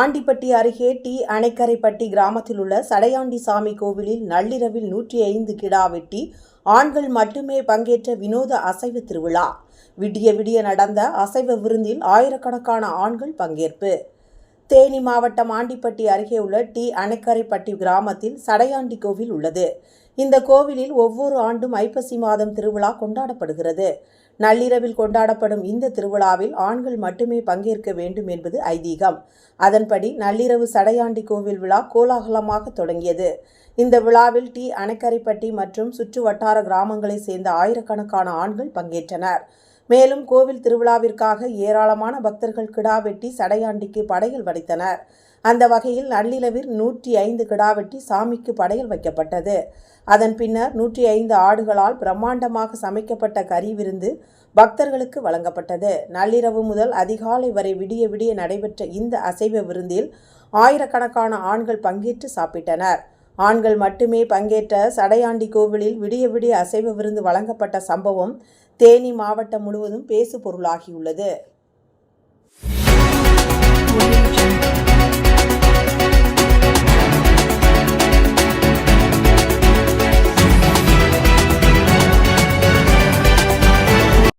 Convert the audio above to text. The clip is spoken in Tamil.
ஆண்டிப்பட்டி அருகே டி. அணைக்கரைப்பட்டி கிராமத்தில் உள்ள சடையாண்டி சாமி கோவிலில் நள்ளிரவில் நூற்றி ஐந்து கிடா வெட்டி ஆண்கள் மட்டுமே பங்கேற்ற வினோத அசைவ திருவிழா. விடிய விடிய நடந்த அசைவ விருந்தில் ஆயிரக்கணக்கான ஆண்கள் பங்கேற்பு. தேனி மாவட்டம் ஆண்டிப்பட்டி அருகே உள்ள டி. அணைக்கரைப்பட்டி கிராமத்தில் சடையாண்டி கோவில் உள்ளது. இந்த கோவிலில் ஒவ்வொரு ஆண்டும் ஐப்பசி மாதம் திருவிழா கொண்டாடப்படுகிறது. நள்ளிரவில் கொண்டாடப்படும் இந்த திருவிழாவில் ஆண்கள் மட்டுமே பங்கேற்க வேண்டும் என்பது ஐதீகம். அதன்படி நள்ளிரவு சடையாண்டி கோவில் விழா கோலாகலமாக தொடங்கியது. இந்த விழாவில் டி. அணைக்கரைப்பட்டி மற்றும் சுற்று வட்டார கிராமங்களைச் சேர்ந்த ஆயிரக்கணக்கான ஆண்கள் பங்கேற்றனர். மேலும் கோவில் திருவிழாவிற்காக ஏராளமான பக்தர்கள் கிடா வெட்டி சடையாண்டிக்கு படையல் வடித்தனர். அந்த வகையில் நள்ளிரவில் நூற்றி ஐந்து கிடா வெட்டி சாமிக்கு படையல் வைக்கப்பட்டது. அதன் பின்னர் நூற்றி ஐந்து ஆடுகளால் பிரம்மாண்டமாக சமைக்கப்பட்ட கறி விருந்து பக்தர்களுக்கு வழங்கப்பட்டது. நள்ளிரவு முதல் அதிகாலை வரை விடிய விடிய நடைபெற்ற இந்த அசைவ விருந்தில் ஆயிரக்கணக்கான ஆண்கள் பங்கேற்று சாப்பிட்டனர். ஆண்கள் மட்டுமே பங்கேற்ற சடையாண்டி கோவிலில் விடிய விடிய அசைவ விருந்து வழங்கப்பட்ட சம்பவம் தேனி மாவட்டம் முழுவதும் பேசு பொருளாகியுள்ளது